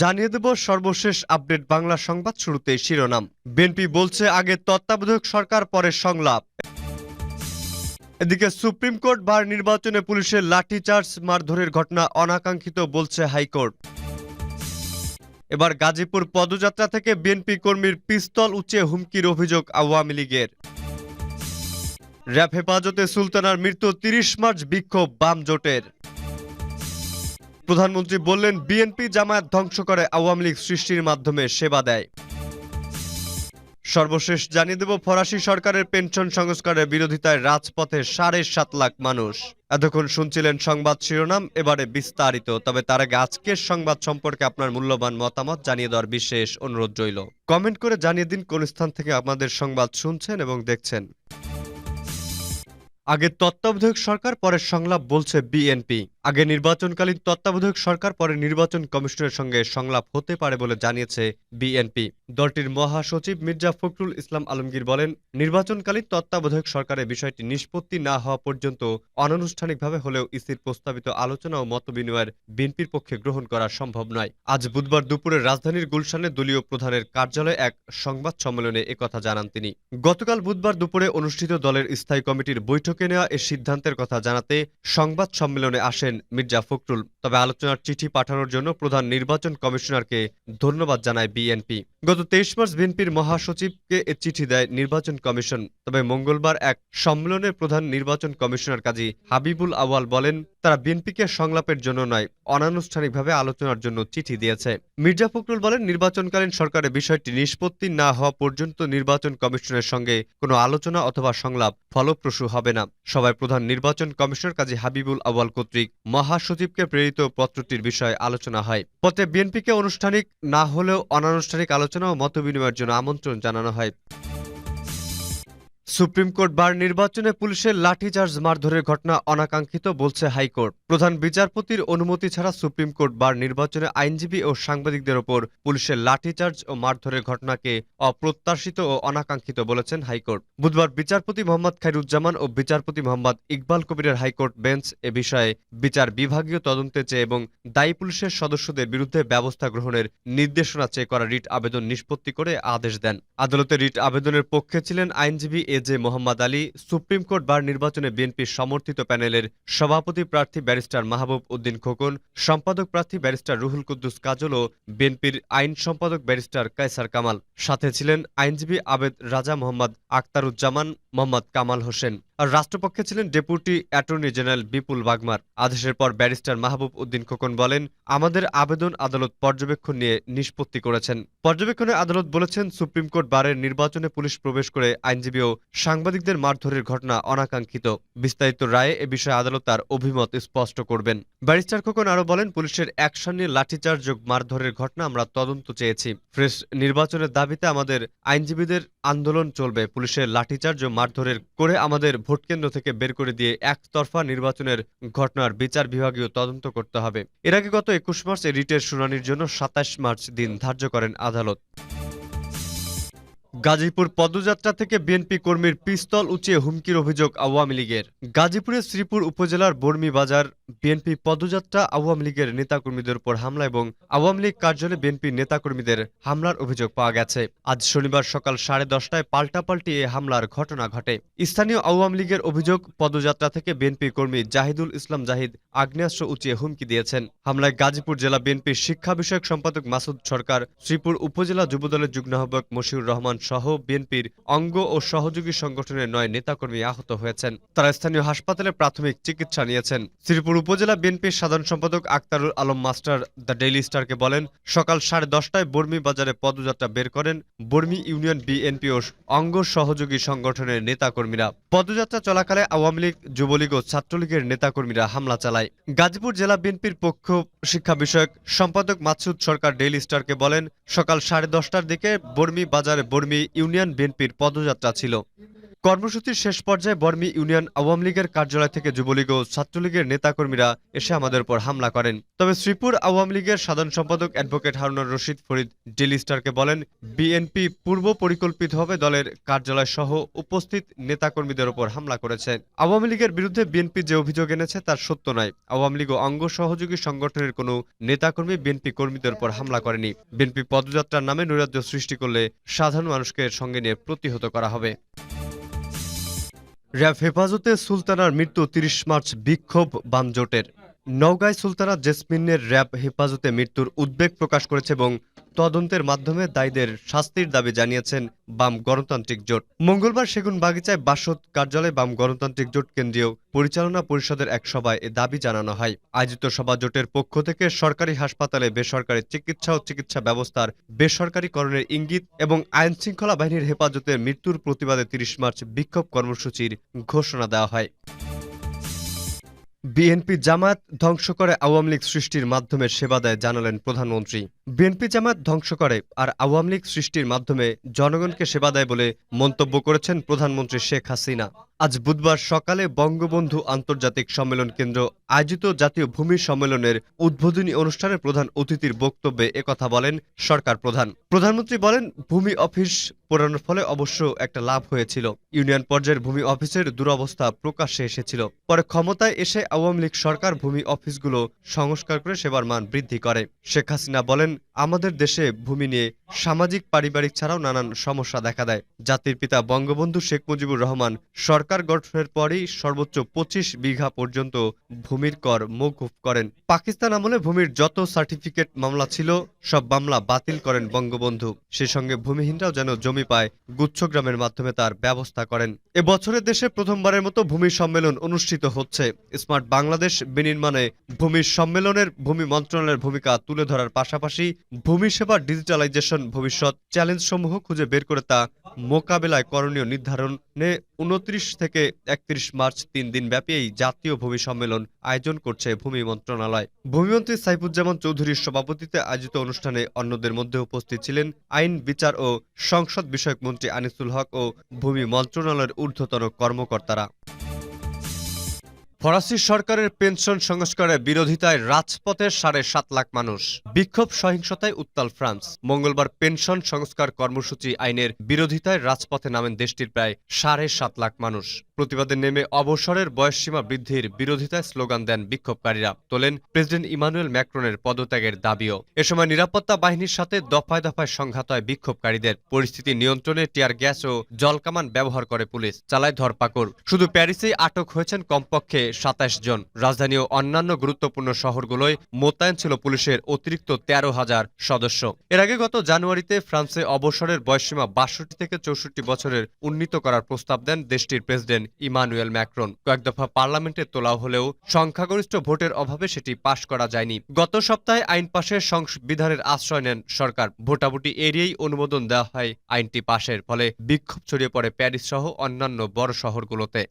জানিয়ে দেব সর্বশেষ আপডেট বাংলা সংবাদ শুরুতে শিরোনাম। বিএনপি বলছে আগে তত্ত্বাবধায়ক সরকার, পরে সংলাপ। এদিকে সুপ্রিম কোর্ট বার নির্বাচনে পুলিশের লাঠিচার্জ মারধরের ঘটনা অনাকাঙ্ক্ষিত বলছে হাইকোর্ট। এবার গাজীপুর পদযাত্রা থেকে বিএনপি কর্মীর পিস্তল উঁচিয়ে হুমকির অভিযোগ আওয়ামী লীগের। র্যাব হেফাজতে সুলতানার মৃত্যু তিরিশ মার্চ বিক্ষোভ বাম জোটের। প্রধানমন্ত্রী বললেন, বিএনপি জামায়াত ধ্বংস করে আওয়ামী লীগ সৃষ্টির মাধ্যমে সেবা দেয়। সর্বশেষ জানিয়ে দেব, ফরাসি সরকারের পেনশন সংস্কারের বিরোধিতায় রাজপথে সাড়ে সাত লাখ মানুষ। এতক্ষণ শুনছিলেন সংবাদ শিরোনাম, এবারে বিস্তারিত। তবে তার আগে আজকের সংবাদ সম্পর্কে আপনার মূল্যবান মতামত জানিয়ে দেওয়ার বিশেষ অনুরোধ রইল। কমেন্ট করে জানিয়ে দিন কোন স্থান থেকে আমাদের সংবাদ শুনছেন এবং দেখছেন। আগে তত্ত্বাবধায়ক সরকার, পরে সংলাপ বলছে বিএনপি। আগে নির্বাচনকালীন তত্ত্বাবধায়ক সরকার, পরে নির্বাচন কমিশনের সঙ্গে সংলাপ হতে পারে বলে জানিয়েছে বিএনপি। দলটির মহাসচিব মির্জা ফখরুল ইসলাম আলমগীর বলেন, নির্বাচনকালীন তত্ত্বাবধায়ক সরকারের বিষয়টি নিষ্পত্তি না হওয়া পর্যন্ত অনানুষ্ঠানিকভাবে হলেও ইসির প্রস্তাবিত আলোচনা ও মতবিনিময়ের বিএনপির পক্ষে গ্রহণ করা সম্ভব নয়। আজ বুধবার দুপুরে রাজধানীর গুলশানে দলীয় প্রধানের কার্যালয়ে এক সংবাদ সম্মেলনে একথা জানান তিনি। গতকাল বুধবার দুপুরে অনুষ্ঠিত দলের স্থায়ী কমিটির বৈঠকে নেওয়া এ সিদ্ধান্তের কথা জানাতে সংবাদ সম্মেলনে আসেন মির্জা ফখরুল। তবে আলোচনার চিঠি পাঠানোর জন্য প্রধান নির্বাচন কমিশনারকে ধন্যবাদ জানায় বিএনপি। গত তেইশ মার্চ বিএনপির মহাসচিবকে এ চিঠি দেয় নির্বাচন কমিশন। তবে মঙ্গলবার এক সম্মেলনে প্রধান নির্বাচন কমিশনার কাজী হাবিবুল আওয়াল বলেন তারা বিএনপিকে সংলাপের জন্য নয়, অনানুষ্ঠানিকভাবে আলোচনার জন্য চিঠি দিয়েছে। মির্জা ফখরুল বলেন, নির্বাচনকালীন সরকারের বিষয়টি নিষ্পত্তি না হওয়া পর্যন্ত নির্বাচন কমিশনের সঙ্গে কোনো আলোচনা অথবা সংলাপ ফলপ্রসূ হবে না। সভায় প্রধান নির্বাচন কমিশনার কাজী হাবিবুল আওয়াল কর্তৃক মহাসচিবকে প্রেরিত পত্রটির বিষয়ে আলোচনা হয়। পত্রে বিএনপিকে আনুষ্ঠানিক না হলেও অনানুষ্ঠানিক আলোচনা ও মতবিনিময়ের জন্য আমন্ত্রণ জানানো হয়। সুপ্রিম কোর্ট বার নির্বাচনে পুলিশের লাঠিচার্জ মারধরের ঘটনা অনাকাঙ্ক্ষিত বলছে হাইকোর্ট। প্রধান বিচারপতির অনুমতি ছাড়া সুপ্রিম কোর্ট বার নির্বাচনে আইনজীবী ও সাংবাদিকদের ওপর পুলিশের লাঠিচার্জ ও মারধরের ঘটনাকে অপ্রত্যাশিত ও অনাকাঙ্ক্ষিত বলেছেন হাইকোর্ট। বুধবার বিচারপতি মোহাম্মদ খাইরুজ্জামান ও বিচারপতি মোহাম্মদ ইকবাল কবিরের হাইকোর্ট বেঞ্চ এ বিষয়ে বিচার বিভাগীয় তদন্তে চেয়ে এবং দায়ী পুলিশের সদস্যদের বিরুদ্ধে ব্যবস্থা গ্রহণের নির্দেশনা চেয়ে করা রিট আবেদন নিষ্পত্তি করে আদেশ দেন। আদালতে রিট আবেদনের পক্ষে ছিলেন আইনজীবী A J Mohammad Ali. Supreme Court bar নির্বাচনে বিএনপির সমর্থিত প্যানেলের সভাপতি প্রার্থী ব্যারিস্টার মাহবুব উদ্দিন খোকন, সম্পাদক প্রার্থী ব্যারিস্টার রুহুল কুদ্দুস কাজল ও বিএনপির আইন সম্পাদক ব্যারিস্টার কায়সার কামাল। সাথে ছিলেন আইনজীবী আবেদ রাজা মোহাম্মদ আক্তারুজ্জামান মোহাম্মদ কামাল হোসেন। আর রাষ্ট্রপক্ষে ছিলেন deputy attorney general Bipul Bagmar. আদেশের পর ব্যারিস্টার মাহবুব উদ্দিন খোকন বলেন, আমাদের আবেদন, আদালত পর্যবেক্ষণ নিয়ে নিষ্পত্তি করেছেন। পর্যবেক্ষণে আদালত বলেছেন, সুপ্রিম কোর্ট বারের নির্বাচনে পুলিশ প্রবেশ করে আইনজীবী ও সাংবাদিকদের মারধরের ঘটনা অনাকাঙ্ক্ষিত। বিস্তারিত রায়ে এ বিষয়ে আদালত তার অভিমত স্পষ্ট করবেন। ব্যারিস্টার খোকন আরও বলেন, পুলিশের অ্যাকশন নিয়ে লাঠিচার্জ যোগ মারধরের ঘটনা আমরা তদন্ত চেয়েছি। ফ্রেশ নির্বাচনের দাবিতে আমাদের আইনজীবীদের আন্দোলন চলবে। পুলিশের লাঠিচার্জ মারধরের করে আমাদের ভোটকেন্দ্র থেকে বের করে দিয়ে একতরফা নির্বাচনের ঘটনার বিচার বিভাগীয় তদন্ত করতে হবে। এর আগে গত একুশ মার্চ রিটের শুনানির জন্য সাতাশ মার্চ দিন ধার্য করেন আদালত। গাজীপুর পদযাত্রা থেকে বিএনপি কর্মীর পিস্তল উঁচিয়ে হুমকির অভিযোগ আওয়ামী লীগের। গাজীপুরের শ্রীপুর উপজেলার বর্মি বাজার বিএনপি পদযাত্রা আওয়ামী লীগের নেতাকর্মীদের উপর হামলা এবং আওয়ামী লীগ কার্যালয়ে বিএনপি নেতাকর্মীদের হামলার অভিযোগ পাওয়া গেছে। আজ শনিবার সকাল সাড়ে দশটায় পাল্টাপাল্টি এ হামলার ঘটনা ঘটে। স্থানীয় আওয়ামী লীগের অভিযোগ, পদযাত্রা থেকে বিএনপি কর্মী জাহিদুল ইসলাম জাহিদ আগ্নেয়াস্ত্র উঁচিয়ে হুমকি দিয়েছেন। হামলায় গাজীপুর জেলা বিএনপির শিক্ষা বিষয়ক সম্পাদক মাসুদ সরকার, শ্রীপুর উপজেলা যুবদলের যুগ্ম আহ্বায়ক মশিউর রহমান সহ বিএনপির অঙ্গ ও সহযোগী সংগঠনের নয় নেতাকর্মী আহত হয়েছেন। তারা স্থানীয় হাসপাতালে প্রাথমিক চিকিৎসা নিয়েছেন। শ্রীপুর উপজেলা বিএনপির সাধারণ সম্পাদক Aktarul Alam master The Daily স্টারকে বলেন, সকাল সাড়ে দশটায় বর্মি বাজারে পদযাত্রা বের করেন বর্মি ইউনিয়ন বিএনপি ও অঙ্গ সহযোগী সংগঠনের নেতাকর্মীরা। পদযাত্রা চলাকালে আওয়ামী লীগ, যুবলীগ ও ছাত্রলীগের নেতাকর্মীরা হামলা চালায়। গাজীপুর জেলা বিএনপির পক্ষ শিক্ষা বিষয়ক সম্পাদক মাসুদ সরকার ডেইলি স্টারকে বলেন, সকাল সাড়ে দশটার দিকে বর্মি বাজারে বর্মি ইউনিয়ন বিএনপির পদযাত্রা ছিল। কর্মসূচির শেষ পর্যায়ে বর্মি ইউনিয়ন আওয়ামী লীগের কার্যালয় থেকে যুবলীগ ও ছাত্রলীগের নেতাকর্মীরা এসে আমাদের উপর হামলা করেন। তবে শ্রীপুর আওয়ামী লীগের সাধারণ সম্পাদক অ্যাডভোকেট হারুনুর রশিদ ফরিদ ডেলি স্টারকে বলেন, বিএনপি পূর্ব পরিকল্পিতভাবে দলের কার্যালয় সহ উপস্থিত নেতাকর্মীদের উপর হামলা করেছে। আওয়ামী লীগের বিরুদ্ধে বিএনপি যে অভিযোগ এনেছে তার সত্য নয়। আওয়ামী লীগ ও অঙ্গ সহযোগী সংগঠনের কোনো নেতাকর্মী বিএনপি কর্মীদের উপর হামলা করেনি। বিএনপি পদযাত্রার নামে নৈরাজ্য সৃষ্টি করলে সাধারণ মানুষকে সঙ্গে নিয়ে প্রতিহত করা হবে। র্যাব হেফাজতে সুলতানার মৃত্যু তিরিশ মার্চ বিক্ষোভ বামজোটের। নওগাঁয় সুলতানা জেসমিনের র্যাব হেফাজতে মৃত্যুর উদ্বেগ প্রকাশ করেছে এবং তদন্তের মাধ্যমে দায়ীদের শাস্তির দাবি জানিয়েছেন বাম গণতান্ত্রিক জোট। মঙ্গলবার সেগুন বাগিচায় বাসদ কার্যালয়ে বাম গণতান্ত্রিক জোট কেন্দ্রীয় পরিচালনা পরিষদের এক সভায় এ দাবি জানানো হয়। আয়োজিত সভা জোটের পক্ষ থেকে সরকারি হাসপাতালে বেসরকারি চিকিৎসা ও চিকিৎসা ব্যবস্থার বেসরকারীকরণের ইঙ্গিত এবং আইন শৃঙ্খলা বাহিনীর হেফাজতে মৃত্যুর প্রতিবাদে তিরিশ মার্চ বিক্ষোভ কর্মসূচির ঘোষণা দেওয়া হয়। বিএনপি জামাত ধ্বংস করে আওয়ামী লীগ সৃষ্টির মাধ্যমে সেবা দেয় জানালেন প্রধানমন্ত্রী। বিএনপি জামাত ধ্বংস করে আর আওয়ামী লীগ সৃষ্টির মাধ্যমে জনগণকে সেবা দেয় বলে মন্তব্য করেছেন প্রধানমন্ত্রী শেখ হাসিনা। আজ বুধবার সকালে বঙ্গবন্ধু আন্তর্জাতিক সম্মেলন কেন্দ্র আয়োজিত জাতীয় ভূমি সম্মেলনের উদ্বোধনী অনুষ্ঠানে প্রধান অতিথির বক্তব্যে একথা বলেন সরকার প্রধান। প্রধানমন্ত্রী বলেন, ভূমি অফিস পোড়ানোর ফলে অবশ্য একটা লাভ হয়েছিল। ইউনিয়ন পর্যায়ের ভূমি অফিসের দুরবস্থা প্রকাশ্যে এসেছিল। পরে ক্ষমতায় এসে আওয়ামী লীগ সরকার ভূমি অফিসগুলো সংস্কার করে সেবার মান বৃদ্ধি করে। শেখ হাসিনা বলেন, আমাদের দেশে ভূমি নিয়ে সামাজিক, পারিবারিক ছাড়াও নানান সমস্যা দেখা দেয়। জাতির পিতা বঙ্গবন্ধু শেখ মুজিবুর রহমান সরকার গঠনের পরই সর্বোচ্চ পঁচিশ বিঘা পর্যন্ত ভূমির কর মৌকুফ করেন। পাকিস্তান আমলে ভূমির যত সার্টিফিকেট মামলা ছিল, সব মামলা বাতিল করেন বঙ্গবন্ধু। সে সঙ্গে ভূমিহীনরাও যেন জমি পায় গুচ্ছগ্রামের মাধ্যমে তার ব্যবস্থা করেন। এবছরে দেশে প্রথমবারের মতো ভূমি সম্মেলন অনুষ্ঠিত হচ্ছে। স্মার্ট বাংলাদেশ বিনির্মাণে ভূমি সম্মেলনের ভূমি মন্ত্রণালয়ের ভূমিকা তুলে ধরার পাশাপাশি ভূমি সেবা ডিজিটালাইজেশন ভবিষ্যৎ চ্যালেঞ্জসমূহ খুঁজে বের করে তা মোকাবেলায় করণীয় নির্ধারণে উনত্রিশ থেকে একত্রিশ মার্চ তিন দিন ব্যাপী এই জাতীয় ভূমি সম্মেলন আয়োজন করছে ভূমি মন্ত্রণালয়। ভূমিমন্ত্রী সাইফুজ্জামান চৌধুরীর সভাপতিত্বে আয়োজিত অনুষ্ঠানে অন্যদের মধ্যে উপস্থিত ছিলেন আইন, বিচার ও সংসদ বিষয়ক মন্ত্রী আনিসুল হক ও ভূমি মন্ত্রণালয়ের ঊর্ধ্বতন কর্মকর্তারা। ফরাসি সরকারের পেনশন সংস্কারের বিরোধিতায় রাজপথে সাড়ে সাত লাখ মানুষ। বিক্ষোভ সহিংসতায় উত্তাল ফ্রান্স। মঙ্গলবার পেনশন সংস্কার কর্মসূচি আইনের বিরোধিতায় রাজপথে নামেন দেশটির প্রায় সাড়ে সাত লাখ মানুষ। প্রতিবাদে নেমে অবসরের বয়সসীমা বৃদ্ধির বিরোধিতায় স্লোগান দেন বিক্ষোভকারীরা, তোলেন প্রেসিডেন্ট ইমানুয়েল ম্যাক্রনের পদত্যাগের দাবিও। এ সময় নিরাপত্তা বাহিনীর সাথে দফায় দফায় সংঘাত হয় বিক্ষোভকারীদের। পরিস্থিতি নিয়ন্ত্রণে টিয়ার গ্যাস ও জলকামান ব্যবহার করে পুলিশ, চালায় ধরপাকড়। শুধু প্যারিসেই আটক হয়েছেন কমপক্ষে সাতাশ জন। রাজধানী ও অন্যান্য গুরুত্বপূর্ণ শহরগুলোয় মোতায়েন ছিল পুলিশের অতিরিক্ত তেরো হাজার সদস্য। এর আগে গত জানুয়ারিতে ফ্রান্সে অবসরের বয়সসীমা বাষট্টি থেকে চৌষট্টি বছরের উন্নীত করার প্রস্তাব দেন দেশটির প্রেসিডেন্ট ইমানুয়েল ম্যাক্রন। কয়েক দফা পার্লামেন্টে তোলা হলেও সংখ্যাগরিষ্ঠ ভোটের অভাবে সেটি পাশ করা যায়নি। গত সপ্তাহে আইন পাশের সংবিধানের আশ্রয় নেন সরকার। ভোটাভুটি এড়িয়েই অনুমোদন দেওয়া হয় আইনটি পাশের, ফলে বিক্ষোভ ছড়িয়ে পড়ে প্যারিস সহ অন্যান্য বড় শহরগুলোতে।